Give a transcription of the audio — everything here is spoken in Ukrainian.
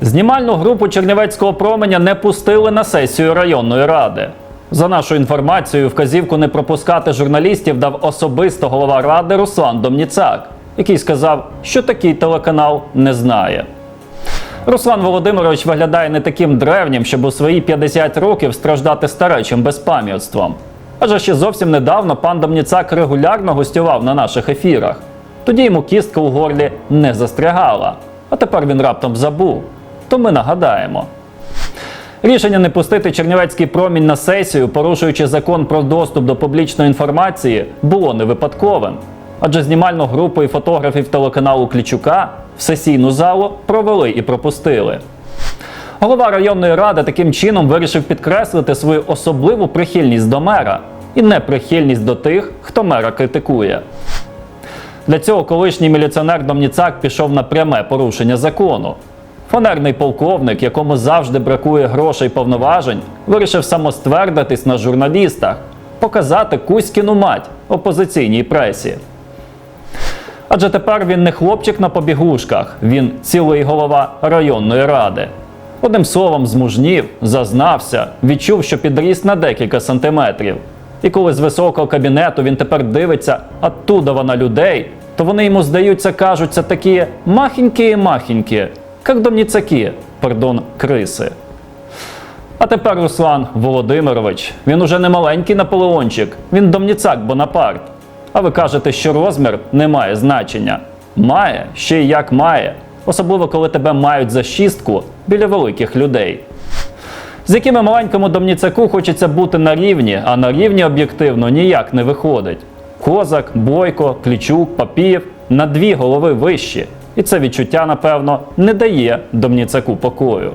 Знімальну групу Чернівецького променя не пустили на сесію районної ради. За нашою інформацією, вказівку не пропускати журналістів дав особисто голова ради Руслан Домніцак, який сказав, що такий телеканал не знає. Руслан Володимирович виглядає не таким древнім, щоб у свої 50 років страждати старечим безпам'ятством. Адже ще зовсім недавно пан Домніцак регулярно гостював на наших ефірах. Тоді йому кістка у горлі не застрягала, а тепер він раптом забув. То ми нагадаємо. Рішення не пустити Чернівецький промінь на сесію, порушуючи закон про доступ до публічної інформації, було не випадковим. Адже знімальну групу і фотографів телеканалу Клічука в сесійну залу провели і пропустили. Голова районної ради таким чином вирішив підкреслити свою особливу прихильність до мера і неприхильність до тих, хто мера критикує. Для цього колишній міліціонер Домніцак пішов на пряме порушення закону. Фанерний полковник, якому завжди бракує грошей повноважень, вирішив самоствердитись на журналістах, показати Кузькіну мать опозиційній пресі. Адже тепер він не хлопчик на побігушках, він цілий голова районної ради. Одним словом, змужнів, зазнався, відчув, що підріс на декілька сантиметрів. І коли з високого кабінету він тепер дивиться оттуда на людей, то вони йому здаються, кажуться такі махенькі-махенькі, як домніцаки, пардон, криси. А тепер Руслан Володимирович. Він уже не маленький Наполеончик, він домніцак Бонапарт. А ви кажете, що розмір не має значення. Має, ще й як має. Особливо, коли тебе мають за шістку біля великих людей. З якими маленькому домніцаку хочеться бути на рівні, а на рівні об'єктивно ніяк не виходить. Козак, Бойко, Клічук, Папієв на дві голови вищі. І це відчуття, напевно, не дає домніцаку покою.